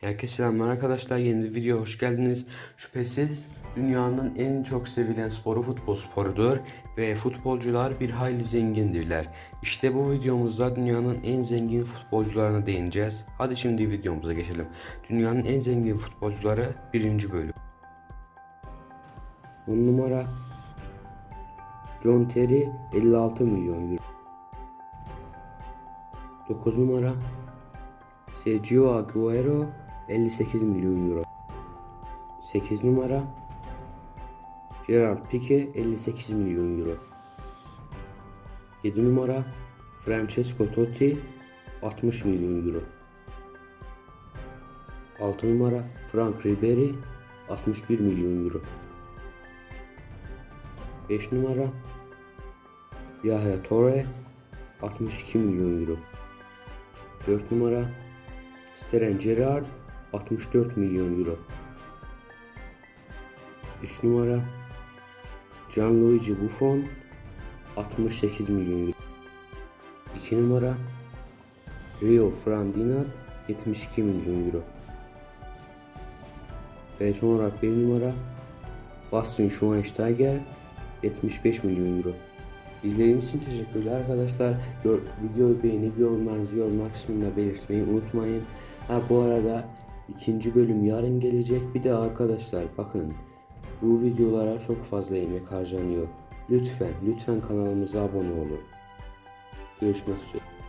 Herkese selamlar arkadaşlar. Yeni bir video hoş geldiniz. Şüphesiz dünyanın en çok sevilen sporu futbol sporudur ve futbolcular bir hayli zengindirler. İşte bu videomuzda dünyanın en zengin futbolcularına değineceğiz. Hadi şimdi videomuza geçelim. Dünyanın en zengin futbolcuları birinci bölüm. 10 numara John Terry 56 milyon euro. 9 numara Sergio Aguero 58 milyon euro. 8 numara Gerard Pique 58 milyon euro. 7 numara Francesco Totti 60 milyon euro. 6 numara Frank Ribery 61 milyon euro. 5 numara Yahya Toure 62 milyon euro. 4 numara Steven Gerrard 64 milyon euro. 3 numara Gianluigi Buffon 68 milyon euro. 2 numara Rio Ferdinand 72 milyon euro. Ve son olarak 1 numara Bastian Schweinsteiger 75 milyon euro. İzlediğiniz için teşekkürler arkadaşlar. Gör, videoyu beğenip yorumlarınızı yorumlar kısmında belirtmeyi unutmayın. Ha bu arada ikinci bölüm yarın gelecek. Bir de arkadaşlar bakın bu videolara çok fazla emek harcanıyor. Lütfen lütfen kanalımıza abone olun. Görüşmek üzere.